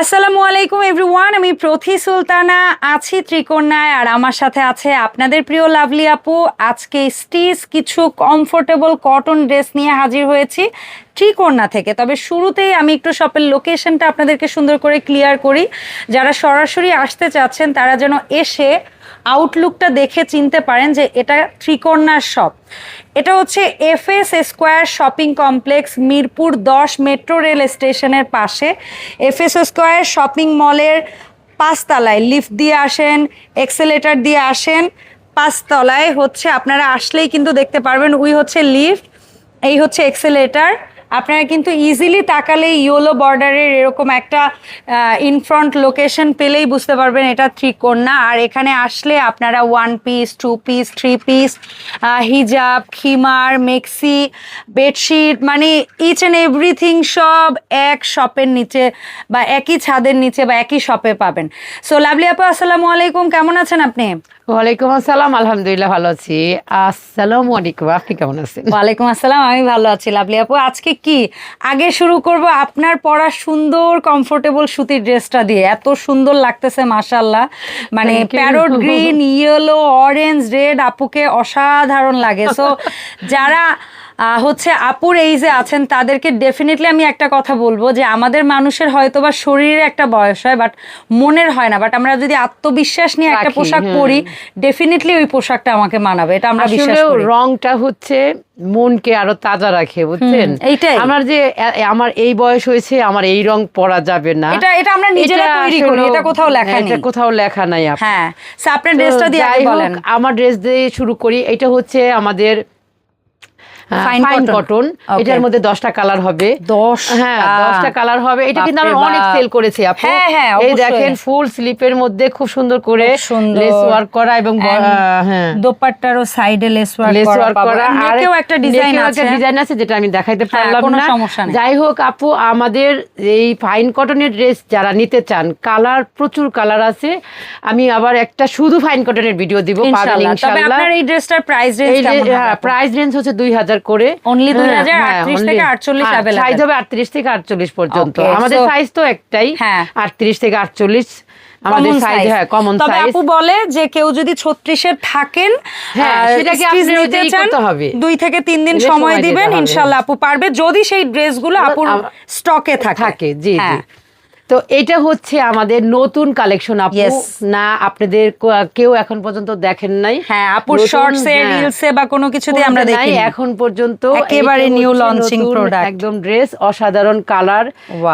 আসসালামু আলাইকুম এভরিওয়ান, আমি প্রথি সুলতানা, আছি ত্রিকোণায় আর আমার সাথে আছে আপনাদের প্রিয় লাভলি আপু। আজকে স্টিচ, কিছু কমফোর্টেবল কটন ড্রেস নিয়ে হাজির হয়েছি। ত্রিকন্যা থেকে। তবে শুরুতেই আমি একটু শপের লোকেশনটা আপনাদেরকে সুন্দর করে ক্লিয়ার করি। যারা সরাসরি আসতে চাচ্ছেন, তারা যেন এসে আউটলুকটা দেখে চিনতে পারেন যে এটা ত্রিকন্যার শপ এটা হচ্ছে F S square shopping complex Mirpur দশ মেট্রো রেল স্টেশনের পাশে। এফ এস স্কোয়ার শপিং মলের পাঁচতলায় লিফট দিয়ে আসেন এক্সেলেটার দিয়ে আসেন। পাঁচতলায় হচ্ছে আপনারা আসলেই কিন্তু দেখতে পারবেন, উই হচ্ছে লিফট এই হচ্ছে এক্সেলেটার আপনারা কিন্তু ইজিলি তাকালেই ইয়োলো বর্ডারের এরকম একটা ইনফ্রন্ট লোকেশন পেলেই বুঝতে পারবেন এটা ত্রিকোণা আর এখানে আসলে আপনারা one piece two piece three piece হিজাব খিমার মেক্সি বেডশিট মানে ইচ অ্যান্ড এভরিথিং সব এক শপের নিচে বা একই ছাদের নিচে বা একই শপে পাবেন। সো লাভলি আপু, আসসালামু আলাইকুম। কেমন আছেন আপনি? ওয়ালাইকুম আসসালাম আলহামদুলিল্লাহ ভালো আছি। আসসালাম আলাইকুম আপনি কেমন আছেন? ওয়ালাইকুম আসসালাম আমি ভালো আছি। লাভলি আপু আজকে কি? আগে শুরু করব আপনার পরা সুন্দর কমফোর্টেবল সুতির ড্রেসটা দিয়ে। এত সুন্দর লাগতেছে মাশাল্লাহ মানে parrot green yellow orange red আপুকে অসাধারণ লাগে। সো যারা হচ্ছে আপুর এই যে আছেন তাদেরকে ডেফিনেটলি আমি একটা কথা বলব যে আমাদের মানুষের হয়তো বা শরীরে একটা বয়স হয় বাট মনের হয় না বাট আমরা যদি আত্মবিশ্বাস নিয়ে একটা পোশাক। পরি ডেফিনেটলি ওই পোশাকটা আমাকে মানাবে এটা আমরা বিশ্বাস করি রংটা হচ্ছে মনকে আরও তাজা রাখে বুঝছেন এইটাই। আমার যে আমার এই বয়স হয়েছে আমার এই রং পরা যাবে না এটা এটা আমরা নিজেরা তৈরি করি এটা কোথাও লেখা নেই এটা কোথাও লেখা নাই আপু। হ্যাঁ আপনার ড্রেসটা দিয়ে বলেন আমার ড্রেস দিয়ে শুরু করি এটা হচ্ছে আমাদের ফাইন কটন এটার মধ্যে দশটা কালার হবে। দশ? হ্যাঁ দশটা কালার হবে। এটা কিন্তু আমরা অনেক সেল করেছি আপু। হ্যাঁ, হ্যাঁ, এই দেখেন ফুল স্লিপের মধ্যে খুব সুন্দর করে লেস ওয়ার্ক করা এবং হ্যাঁ। দোপাট্টারও সাইডে লেস ওয়ার্ক লেস ওয়ার্ক করা। আর একটা ডিজাইন আছে একটা ডিজাইন আছে যেটা আমি দেখাইতে পারলাম না। যাই হোক আপু আমাদের এই ফাইন কটনের ড্রেস যারা নিতে চান কালার প্রচুর কালার আছে। আমি আবার একটা শুধু ফাইন কটনের ভিডিও দিব পাবেন ইনশাআল্লাহ তবে আপনার এই ড্রেসটার প্রাইস রেঞ্জ কেমন প্রাইস রেঞ্জ হচ্ছে দুই হাজার করে 2000, হ্যাঁ, হ্যাঁ, 38। থেকে 48 হ্যাঁ। হবে আটত্রিশ থেকে আটচল্লিশ পর্যন্ত আমাদের সাইজ তো একটাই হ্যাঁ। আটত্রিশ থেকে আটচল্লিশ আমাদের সাইজ হ্যাঁ কমন তবে আপু বলে যে কেউ যদি থাকেন সেটাকে আপনি নিতে করতে হবে। দুই থেকে তিন দিন সময় দিবেন আপু পারবে যদি সেই ড্রেসগুলো আপুর স্টকে থাকে থাকে জি জি হ্যাঁ। তো এটা হচ্ছে আমাদের নতুন কালেকশন আপু না আপনাদের কেউ এখন পর্যন্ত দেখেন নাই হ্যাঁ আপুর নতুন, শর্টসে হ্যাঁ। রিলসে বা কোনো কিছুতে আমরা কোনোটা নাই, দেখি এখন পর্যন্ত একেবারে launching নতুন product। একদম ড্রেস অসাধারণ কালার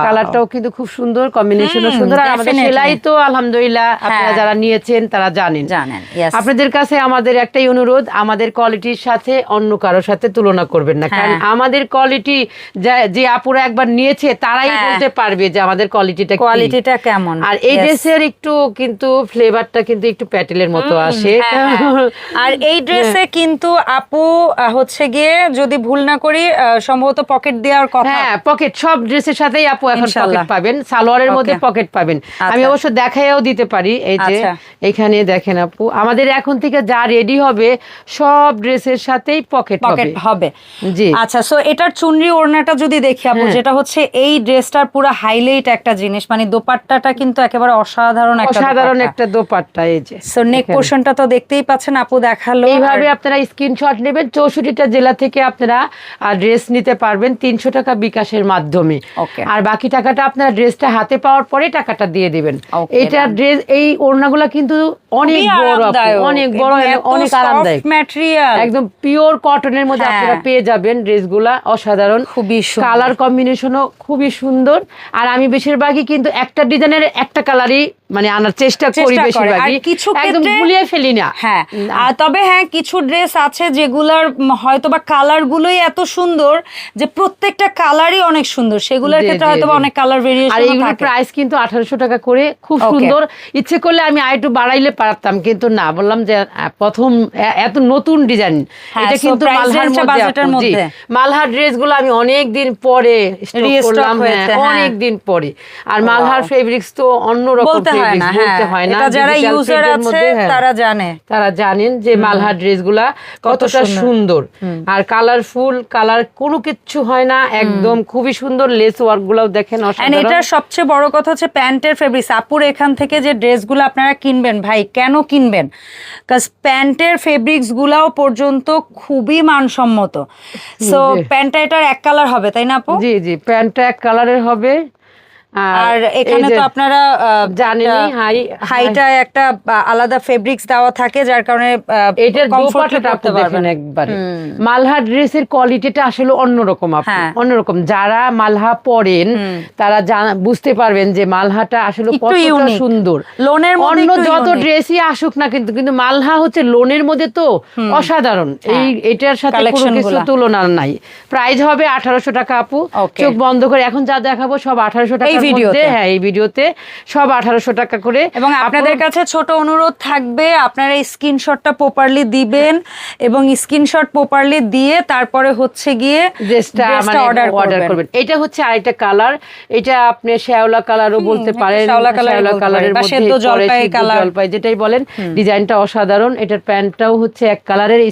কালারটাও কিন্তু খুব সুন্দর কম্বিনেশনও সুন্দর আর আমাদের সেলাই তো আলহামদুলিল্লাহ আপনারা হ্যাঁ। যারা নিয়েছেন তারা জানেন জানেন. আপনাদের কাছে আমাদের একটাই অনুরোধ আমাদের কোয়ালিটির সাথে অন্য কারোর সাথে তুলনা করবেন না কারণ হ্যাঁ। আমাদের কোয়ালিটি যে আপুরা একবার নিয়েছে তারাই হ্যাঁ। বলতে পারবে যে আমাদের কোয়ালিটিটা কোয়ালিটিটা কেমন? আর এই ড্রেসের একটু কিন্তু ফ্লেভারটা কিন্তু একটু প্যাটেলের মতো আসে। হ্যাঁ, হ্যাঁ। আর এই ড্রেসে কিন্তু আপু হচ্ছে গিয়ে যদি ভুল না করি সম্ভবত পকেট দেওয়ার কথা। হ্যাঁ পকেট সব ড্রেসের সাথেই আপু এখন পকেট পাবেন। সালোয়ারের মধ্যে পকেট পাবেন। আমি আচ্ছা। অবশ্য দেখাইও দিতে পারি। এই যে আচ্ছা। এখানে দেখেন আপু আমাদের এখন থেকে যা রেডি হবে সব ড্রেসের সাথেই পকেট পকেট হবে। জি। আচ্ছা সো এটার চুনরি ওড়নাটা যদি দেখি আপু হ্যাঁ। যেটা হচ্ছে এই ড্রেসটার পুরো হাইলাইট একটা জিনিস। মানে দোপাট্টাটা কিন্তু একেবারে অসাধারণ একটা অসাধারণ একটা দোপাট্টা এই যে সো নেক। পোর্শনটা তো দেখতেই পাচ্ছেন আপু দেখাল এইভাবে আপনারা স্ক্রিনশট নেবেন চৌষট্টিটা জেলা থেকে আপনারা ড্রেস নিতে পারবেন তিনশো টাকা বিকাশের মাধ্যমে. আর বাকি টাকাটা আপনার ড্রেসটা হাতে পাওয়ার পরে টাকাটা দিয়ে দিবেন এটা ড্রেস এই ওড়নাগুলা কিন্তু অনেক বড় অনেক বড় অনেক আরামদায়ক material। একদম পিওর কটনের মধ্যে হ্যাঁ। আপনারা পেয়ে যাবেন ড্রেসগুলা অসাধারণ খুবই সুন্দর। কালার কম্বিনেশনও খুবই সুন্দর আর আমি বেশিরভাগই কিন্তু একটা ডিজাইনের একটা কালারই মানে আনার চেষ্টা করি বেশিরভাগই। কিছু একদম ভুলিয়ে ফেলি না। হ্যাঁ। আর তবে হ্যাঁ কিছু ড্রেস আছে যেগুলার হয়তো বা কালার গুলোই এত সুন্দর যে প্রত্যেকটা কালারই অনেক সুন্দর। সেগুলোর ক্ষেত্রে হয়তো অনেক কালার আর ভেরিয়েশন এইগুলোর থাকে। প্রাইস কিন্তু আঠারোশো টাকা করে খুব সুন্দর। ইচ্ছে করলে আমি আর একটু বাড়াইলে পারতাম কিন্তু না বললাম যে প্রথম এত নতুন ডিজাইন হ্যাঁ, এটা কিন্তু মালহার মধ্যে। মালহার ড্রেসগুলো আমি অনেক দিন পরে Restock করলাম হ্যাঁ, হ্যাঁ। অনেক দিন পরে। আর মালহার ফেব্রিক্স তো অন্যরকম বলতে হয় না হ্যাঁ বলতে হয়। না যারা ইউজার আছে হ্যাঁ। তারা জানে। তারা জানেন যে মালহার ড্রেসগুলা কতটা সুন্দর। আর কালারফুল কালার কোনো কিচ্ছু হয় না একদম খুবই সুন্দর লেস ওয়ার্ক গুলাও দেখেন অসাধারণ। এটার সবচেয়ে বড় কথা হচ্ছে প্যান্টের ফেব্রিক্স আপুর এখান থেকে যে ড্রেসগুলো আপনারা কিনবেন ভাই কেন কিনবেন? কাজ প্যান্টের ফেব্রিক্স গুলাও পর্যন্ত খুবই মানসম্মত। সো প্যান্টটা এটার এক কালার হবে তাই না আপু? জি জি প্যান্টটা এক কালারের হবে। আর এখানে তো আপনারা জানেনই হাই হাইটা একটা আলাদা ফেব্রিক্স দেওয়া থাকে যার কারণে এটার কমফোর্টলি দোপাট্টাটা আপনি দেখেন পারবেন। একবারে। মালহা ড্রেসের কোয়ালিটিটা আসলে অন্যরকম আপু হ্যাঁ। অন্যরকম। যারা মালহা পরেন তারা বুঝতে পারবেন যে মালহাটা আসলে কতটা সুন্দর। লোনের অন্য যত ড্রেসই আসুক না কিন্তু কিন্তু মালহা হচ্ছে লোনের মধ্যে তো অসাধারণ। এই এটার সাথে কোনো কিছু গুলা। তুলনা নাই। প্রাইস হবে আঠারোশো টাকা আপু। চোখ বন্ধ করে এখন যা দেখাবো সব আঠারোশো টাকা ভিডিওতে। হ্যাঁ এই ভিডিওতে সব আঠারোশো টাকা করে এবং আপনাদের কাছে ছোট অনুরোধ থাকবে আপনারা স্ক্রিনশটটা প্রপারলি দিবেন এবং স্ক্রিনশট প্রপারলি দিয়ে তারপরে হচ্ছে গিয়ে ড্রেসটা মানে অর্ডার অর্ডার করবেন এটা হচ্ছে আরেকটা কালার এটা আপনি শ্যাওলা কালারও বলতে পারেন শ্যাওলা colour-ই কালারের মধ্যে জলপাই colour। জলপাই যেটাই বলেন ডিজাইনটা অসাধারণ এটার প্যান্টটাও হচ্ছে এক কালারের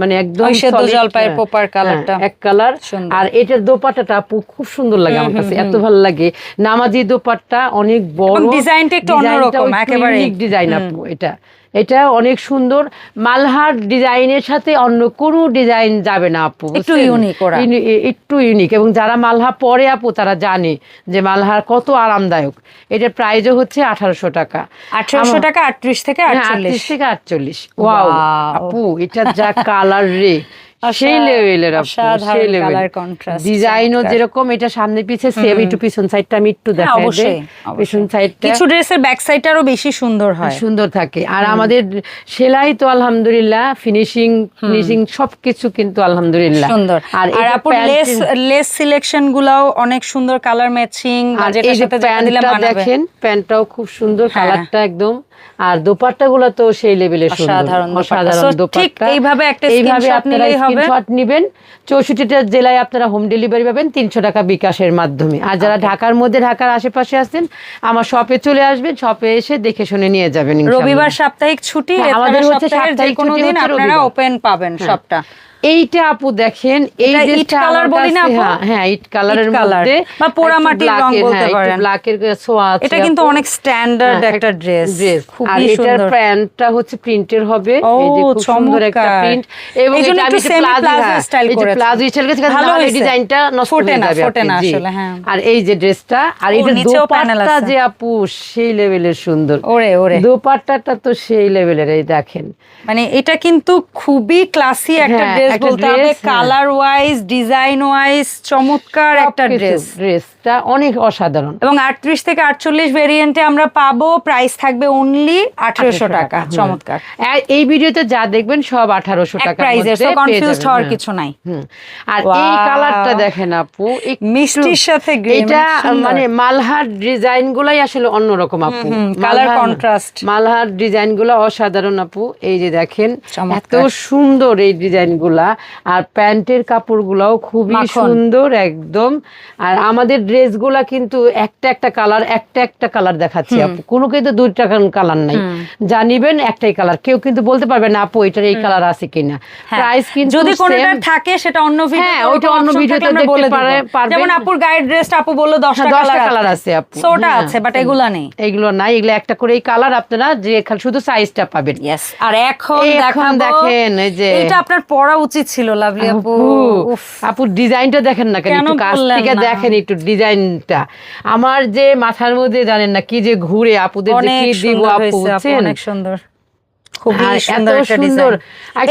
মানে একদম সেদ্ধ জলপাইয়ের পোপার কালারটা হ্যাঁ, এক কালার আর এটার দোপাট্টাটা আপু খুব সুন্দর লাগে আমার কাছে এত ভালো লাগে। নামাজি দোপাট্টা অনেক বড়। ডিজাইনটা একটু অন্যরকম, একেবারে। ডিজাইন আপু এটা। এটা অনেক সুন্দর। মালহার ডিজাইনের সাথে অন্য কোনো ডিজাইন যাবে না আপু একটু ইউনিক ওরা। একটু ইউনিক এবং যারা মালহা পরে আপু তারা জানে যে মালহার কত আরামদায়ক। এটার প্রাইজও হচ্ছে আঠারোশো টাকা। আঠারোশো টাকা আটত্রিশ থেকে আটত্রিশ আটচল্লিশ। থেকে আটচল্লিশ। ওয়াও আপু এটা যা কালার রে। সেই লেভেলের সেই লেভেল ডিজাইনও যেরকম এটা সামনে পিছে সেম একটু পিছন সাইডটা আমি একটু হ্যাঁ, দেখাই অবশ্যই, পিছন সাইডটা কিছু ড্রেসের ব্যাক বেশি সুন্দর হয়। সুন্দর থাকে। আর আমাদের সেলাই তো আলহামদুলিল্লাহ ফিনিশিং ফিনিশিং সবকিছু কিন্তু আলহামদুলিল্লাহ। সুন্দর। আর আপুর লেস লেস সিলেকশন গুলাও অনেক সুন্দর কালার ম্যাচিং আর এই যে প্যান্টটা দেখেন প্যান্টটাও খুব সুন্দর হ্যাঁ। কালারটা একদম। আর দোপাট্টা গুলো তো সেই লেভেলের সুন্দর। অসাধারণ দোপাট্টা। ঠিক এইভাবে একটা এইভাবে screenshot নিলেই। স্ক্রিনশট নেবেন। চৌষট্টিটা জেলায় আপনারা হোম ডেলিভারি পাবেন তিনশো টাকা বিকাশের মাধ্যমে। আর যারা ঢাকার মধ্যে ঢাকার আশেপাশে আসছেন আমার শপে চলে আসবেন শপে এসে দেখে শুনে নিয়ে যাবেন রবিবার সাপ্তাহিক ছুটি হ্যাঁ, আমাদের হচ্ছে সাপ্তাহিক কোনো দিন আপনারা ওপেন পাবেন সবটা এইটা আপু দেখেন এই এটা ইট কালার বলি না আপু? হ্যাঁ, হ্যাঁ ইট কালারের মধ্যে বা পোড়ামাটির রং বলতে পারেন। ব্ল্যাকের ছোঁয়া আছে এটা কিন্তু অনেক স্ট্যান্ডার্ড হ্যাঁ, একটা ড্রেস ড্রেস আর খুবই এটার প্যান্টটা হচ্ছে প্রিন্টের হবে। এই যে খুব সুন্দর একটা প্রিন্ট এবং এটা আমি যে প্লাজো হ্যাঁ, যে করেছেন। প্লাজো স্টাইল হয়েছে। ডিজাইনটা নষ্ট ফোটে হয়ে না, যাবে ফোটে না আসলে, হ্যাঁ। আর এই যে ড্রেসটা আর এটা দোপাট্টা যে আপু সেই লেভেলের সুন্দর। ওরে ওরে। দোপাট্টাটা তো সেই লেভেলের এই দেখেন। মানে এটা কিন্তু খুবই ক্লাসি একটা হ্যাঁ, ড্রেস বলতে হবে। কালার ওয়াইজ ডিজাইন ওয়াইজ চমৎকার একটা ড্রেস ড্রেসটা অনেক অসাধারণ। এবং আটত্রিশ থেকে আটচল্লিশ ভেরিয়েন্টে আমরা পাবো প্রাইস থাকবে অনলি আঠারোশো টাকা। চমৎকার। আর এই ভিডিওতে যা দেখবেন সব আঠারোশো এক টাকা প্রাইজে সো কনফিউজ হওয়ার কিছু নাই। আর এই কালারটা দেখেন আপু মিষ্টির সাথে এটা মানে মানে মালহার ডিজাইন গুলাই আসলে অন্যরকম আপু। colour মালহার- মালহার ডিজাইনগুলা অসাধারণ আপু এই যে দেখেন এত সুন্দর এই ডিজাইনগুলা আর প্যান্টের কাপড় গুলাও খুবই সুন্দর একদম। আর আমাদের ড্রেসগুলা কিন্তু একটা একটা কালার একটা একটা কালার দেখাচ্ছি কোনো কিন্তু দুইটা কালার নাই। জানিবেন একটাই কালার। কেউ কিন্তু বলতে পারবে না আপু এটার এই কালার আছে কিনা? হ্যাঁ, প্রাইস কিন্তু যদি কোনোটা থাকে সেটা অন্য ভিডিও হ্যাঁ, ওইটা অন্য ভিডিওতে দেখতে পারে- পারবেন। যেমন আপুর গায়ের ড্রেসটা আপু বলল দশটা হ্যাঁ, দশটা কালার কালার আছে। আপু। সো ওটা হ্যাঁ, আছে বাট এগুলা নেই। এগুলো নাই এগুলো একটা করেই কালার আপনারা যে শুধু সাইজটা পাবেন। আর এখন দেখেন এই যে এটা আপনার পড়া উচিত ছিল লাভলি আপু। আপু ডিজাইনটা দেখেন না কেন? কাছ থেকে দেখেন একটু ডিজাইনটা। আমার যে মাথার মধ্যে জানেন না কি যে ঘুরে আপুদের কি দিব সুন্দর আপু অনেক সুন্দর। সুন্দর একটা সুন্দর।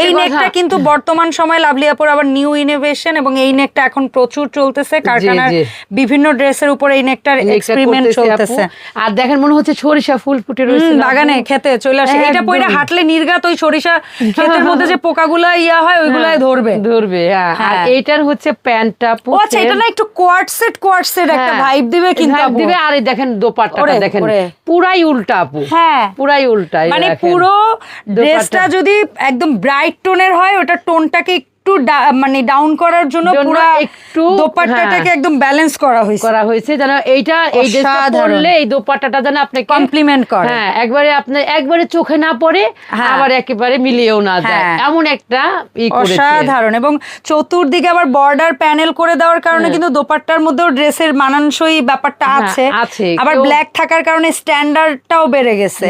এই নেকটা কিন্তু বর্তমান সময় লাভলি আপুর আবার নিউ ইনোভেশন এবং এই নেকটা এখন প্রচুর চলতেছে। কারখানার বিভিন্ন ড্রেসের উপর এই নেকটার এক্সপেরিমেন্ট চলতেছে। আর দেখেন মনে হচ্ছে সরিষা ফুল ফুটে রয়েছে হুম, না আপু? বাগানে খেতে চলে আসে। এটা একদম। হাঁটলে নির্গাত ওই সরিষা ক্ষেতের মধ্যে যে পোকাগুলা ইয়া হয় ওইগুলাই ধরবে। ধরবে হ্যাঁ। আর হ্যাঁ। এইটার হচ্ছে প্যান্টটা আচ্ছা এটা না একটু কোয়ার্ট সেট কোয়ার্ট সেট একটা হ্যাঁ। ভাইব দিবে কিন্তু দিবে। আর দেখেন দোপাট্টাটা দেখেন। পুরাই উল্টা আপু। হ্যাঁ। পুরাই উল্টা মানে পুরো ড্রেসটা যদি একদম ব্রাইট টোনের হয় ওটা টোনটাকে একটু মানে ডাউন করার জন্য পুরো একটু, দোপাট্টাটাকে হ্যাঁ। একদম ব্যালেন্স করা হয়েছে। করা হয়েছে যেন এইটা এই ড্রেসটা পরলে এই দোপাট্টাটা যেন আপনাকে কমপ্লিমেন্ট করে। হ্যাঁ একবারে আপনার একবারে চোখে না পড়ে হ্যাঁ। আবার একেবারে মিলিয়েও না যায়। হ্যাঁ। এমন একটা ই করেছে। অসাধারণ। এবং চতুর্দিকে আবার বর্ডার প্যানেল করে দেওয়ার কারণে কিন্তু দোপাট্টার মধ্যেও ড্রেসের মানানসই ব্যাপারটা আছে। আছে। আবার ব্ল্যাক থাকার কারণে স্ট্যান্ডার্ডটাও বেড়ে গেছে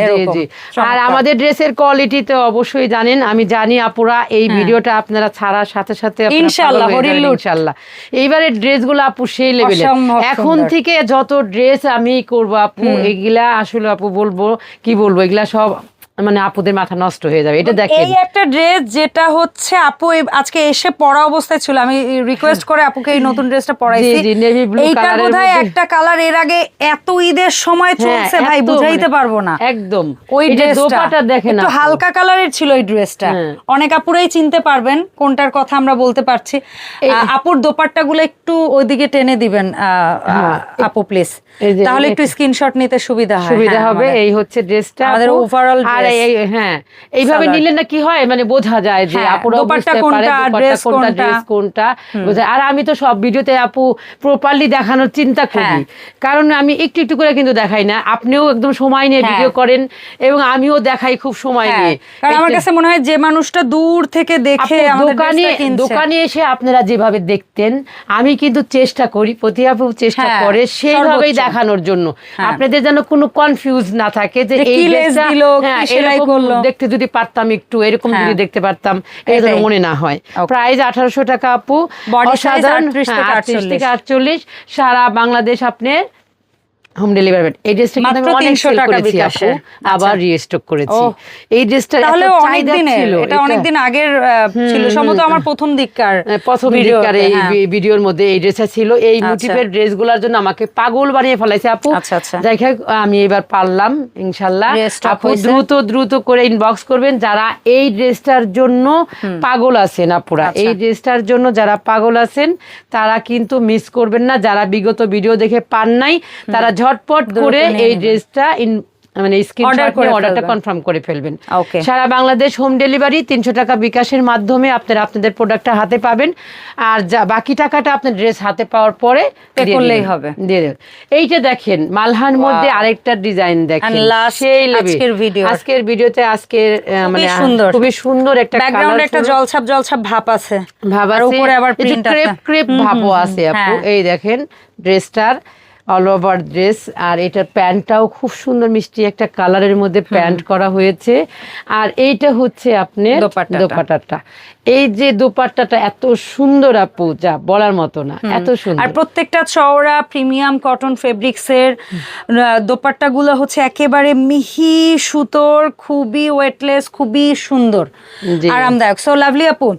আর আমাদের ড্রেসের কোয়ালিটি তো অবশ্যই জানেন আমি জানি আপুরা এই ভিডিওটা আপনারা ছাড়ার সাথে সাথে ইনশাল্লাহ ইনশাল্লাহ ইনশাআল্লাহ, ইনশাআল্লাহ। এইবারে ড্রেসগুলো আপু সেই লেভেলে এখন থেকে যত ড্রেস আমি করব আপু এগুলা আসলে আপু বলব কি বলব? এগুলা সব মানে আপুদের মাথা নষ্ট হয়ে যাবে এটা দেখেন। এই একটা ড্রেস যেটা হচ্ছে আপু আজকে এসে পরা অবস্থায় ছিল আমি রিকোয়েস্ট করে আপুকে এই নতুন ড্রেসটা পরাইছি। জি, navy blue এইটা বোধহয় একটা কালারের আগে এত ঈদের সময় হ্যাঁ, চলছে ভাই বুঝাইতে পারব না। একদম। ওই ড্রেসটা দোপাটা দেখেন একটু হালকা কালারের ছিল ওই ড্রেসটা হ্যাঁ। অনেক আপুরাই চিনতে পারবেন কোনটার কথা আমরা বলতে পারছি। আপুর দোপাট্টা গুলো একটু ওইদিকে টেনে দিবেন আহ, হ্যাঁ। আপু প্লিজ তাহলে একটু স্ক্রিনশট নিতে সুবিধা হয়। সুবিধা হবে এই হচ্ছে ড্রেসটা আমাদের আপু। এই হ্যাঁ। এইভাবে নিলে না কি হয়? মানে বোঝা যায় যে হ্যাঁ, আপুরা বুঝতে পারে কোনটা, কোনটা কোনটা। ড্রেস কোনটা বোঝা আর আমি তো সব ভিডিওতে আপু প্রপারলি দেখানোর চিন্তা করি। হ্যাঁ। কারণ আমি একটু একটু করে কিন্তু দেখাই না। আপনিও একদম সময় নিয়ে হ্যাঁ। ভিডিও করেন এবং আমিও দেখাই খুব সময় নিয়ে। কারণ আমার কাছে মনে হয় যে মানুষটা দূর থেকে দেখে দোকানে দোকানে এসে আপনারা যেভাবে দেখতেন আমি কিন্তু চেষ্টা করি প্রতি আপু চেষ্টা করে সেইভাবেই দেখানোর জন্য। আপনাদের যেন কোনো কনফিউজ না থাকে যে যে এই হ্যাঁ সেলাই করল। দেখতে যদি পারতাম একটু এরকম হ্যাঁ। যদি দেখতে পারতাম যেন মনে না হয়. প্রাইস আঠারোশো টাকা আপু 38 থেকে হ্যাঁ, 38 থেকে 48 আটচল্লিশ সারা বাংলাদেশ আপনি হোম ডেলিভারি এই ড্রেসটা কিন্তু আমি অনেক সেল করেছি আপু। আবার আচ্ছা। রিস্টক করেছি। এই ড্রেসটা তাহলে অনেক ছিল এটা অনেক দিন আগের ছিল। সম্ভবত আমার প্রথম দিককার হ্যাঁ, প্রথম দিককার এই হ্যাঁ। ভিডিওর মধ্যে এই ড্রেসটা ছিল। এই আচ্ছা। মোটিভের ড্রেসগুলোর জন্য আমাকে পাগল বানিয়ে ফেলাইছে আপু। আচ্ছা, আচ্ছা। যাই হোক আমি এবার পারলাম ইনশাল্লাহ। আপু দ্রুত দ্রুত করে ইনবক্স করবেন যারা এই ড্রেসটার জন্য পাগল আছেন আপুরা। আচ্ছা। এই ড্রেসটার জন্য যারা পাগল আছেন তারা কিন্তু মিস করবেন না। যারা বিগত ভিডিও দেখে পান নাই তারা ঝটপট করে এই। ড্রেসটা মানে স্ক্রিনশট করে অর্ডারটা কনফার্ম করে ফেলবেন. সারা বাংলাদেশ হোম ডেলিভারি তিনশো টাকা বিকাশের মাধ্যমে আপনারা আপনাদের প্রোডাক্টটা হাতে পাবেন। আর যা বাকি টাকাটা আপনার ড্রেস হাতে পাওয়ার পরে করলেই হবে। দিয়ে দেবেন। এইটা দেখেন মালহার মধ্যে আরেকটা ডিজাইন দেখেন। সেই আজকের ভিডিওতে আজকের মানে সুন্দর। খুবই সুন্দর একটা ব্যাকগ্রাউন্ডে একটা জলছাপ জলছাপ ভাব আছে। ভাব আর আছে। উপরে আবার প্রিন্ট আছে। ক্রেপ ক্রেপ হুম, ভাবও আছে আপু। হ্যাঁ। এই দেখেন ড্রেসটার অল ওভার ড্রেস আর এটার প্যান্টটাও খুব সুন্দর মিষ্টি একটা কালারের মধ্যে প্যান্ট করা হয়েছে। আর এইটা হচ্ছে আপনার দোপাট্টাটা। এই যে দোপাট্টাটা এত সুন্দর আপু যা বলার মতো না এত সুন্দর। আর প্রত্যেকটা চওড়া প্রিমিয়াম কটন ফেব্রিক্সের দোপাট্টা গুলো হচ্ছে একেবারে মিহি সুতোর খুবই ওয়েটলেস খুবই সুন্দর। আরামদায়ক। সো লাভলি আপু।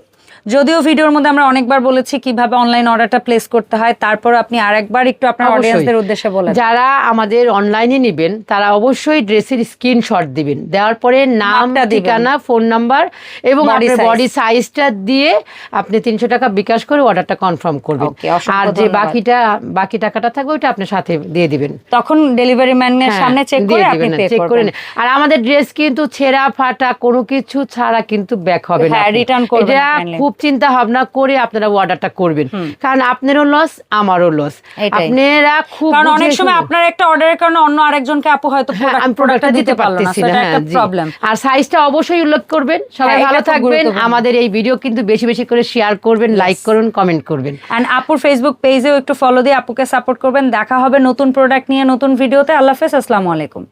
যদিও ভিডিওর মধ্যে আমরা অনেকবার বলেছি কীভাবে অনলাইন অর্ডারটা প্লেস করতে হয় তারপর আপনি আরেকবার একটু আপনার। অডিয়েন্সদের উদ্দেশ্যে বলেন। যারা আমাদের অনলাইনে নেবেন তারা অবশ্যই ড্রেসের স্ক্রিনশট দিবেন। দেওয়ার পরে নাম ঠিকানা ফোন নাম্বার এবং আপনার বডি সাইজটা দিয়ে আপনি তিনশো টাকা বিকাশ করে অর্ডারটা কনফার্ম করবেন। আর যে বাকিটা বাকি টাকাটা থাকবে ওইটা আপনার সাথে দিয়ে দিবেন। তখন ডেলিভারি ম্যানের হ্যাঁ, সামনে চেক দিয়ে করে আপনি পে করে। আর আমাদের ড্রেস কিন্তু ছেঁড়া ফাটা কোনো কিছু ছাড়া কিন্তু ব্যাক হবে না হ্যাঁ, আপু। করবেন খুব চিন্তা ভাবনা করে আপনারা অর্ডারটা করবেন। কারণ আপনারও লস আমারও লস। আপনারা খুব কারণ অনেক সময় আপনার একটা অর্ডারের কারণে অন্য আরেকজনকে আপু হয়তো হ্যাঁ, আমি প্রোডাক্টটা দিতে পারতেছি না হ্যাঁ, প্রবলেম আর সাইজটা অবশ্যই উল্লেখ করবেন। সবাই হ্যাঁ, ভালো থাকবেন। আমাদের এই ভিডিও কিন্তু বেশি বেশি করে শেয়ার করবেন লাইক করুন কমেন্ট করবেন। অ্যান্ড আপুর ফেসবুক পেজেও একটু ফলো দিয়ে আপুকে সাপোর্ট করবেন। দেখা হবে নতুন প্রোডাক্ট নিয়ে নতুন ভিডিওতে আল্লাহ হাফেজ আসসালামু আলাইকুম।